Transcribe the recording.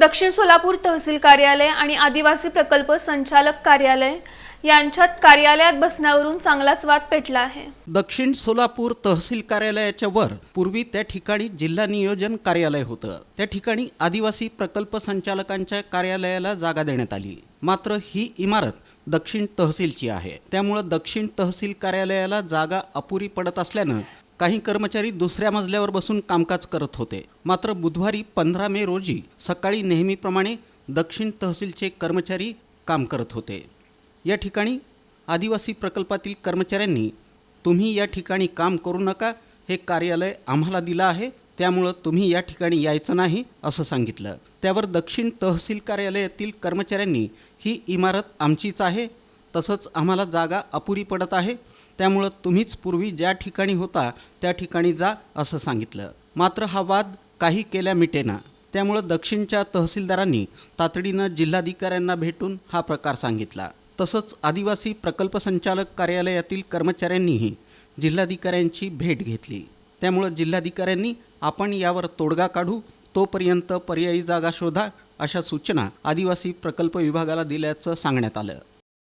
दक्षिण सोलापूर तहसील कार्यालय आणि आदिवासी प्रकल्प संचालक कार्यालय यांच्यात कार्यालयात बसण्यावरून चांगलाच वाद पेटला आहे. दक्षिण सोलापूर तहसील कार्यालयाच्या वर पूर्वी त्या ठिकाणी जिल्हा नियोजन कार्यालय होतं. त्या ठिकाणी आदिवासी प्रकल्प संचालकांच्या कार्यालयाला जागा देण्यात आली. मात्र ही इमारत दक्षिण तहसीलची आहे. त्यामुळं दक्षिण तहसील कार्यालयाला जागा अपुरी पडत असल्यानं काही कर्मचारी दुसऱ्या मजल्यावर बसून कामकाज करत होते. मात्र बुधवारी पंधरा मे रोजी सकाळी नेहमीप्रमाणे दक्षिण तहसीलचे कर्मचारी काम करत होते. या ठिकाणी आदिवासी प्रकल्पातील कर्मचाऱ्यांनी तुम्ही या ठिकाणी काम करू नका हे कार्यालय आम्हाला दिलं आहे त्यामुळं तुम्ही या ठिकाणी यायचं नाही असं सांगितलं. त्यावर दक्षिण तहसील कार्यालयातील कर्मचाऱ्यांनी ही इमारत आमचीच आहे तसंच आम्हाला जागा अपुरी पडत आहे त्यामुळं तुम्हीच पूर्वी ज्या ठिकाणी होता त्या ठिकाणी जा असं सांगितलं. मात्र हा वाद काही केल्या मिटेना. त्यामुळं दक्षिणच्या तहसीलदारांनी तातडीनं जिल्हाधिकाऱ्यांना भेटून हा प्रकार सांगितला. तसंच आदिवासी प्रकल्प संचालक कार्यालयातील कर्मचाऱ्यांनीही जिल्हाधिकाऱ्यांची भेट घेतली. त्यामुळं जिल्हाधिकाऱ्यांनी आपण यावर तोडगा काढू तोपर्यंत पर्यायी जागा शोधा अशा सूचना आदिवासी प्रकल्प विभागाला दिल्याचं सांगण्यात आलं.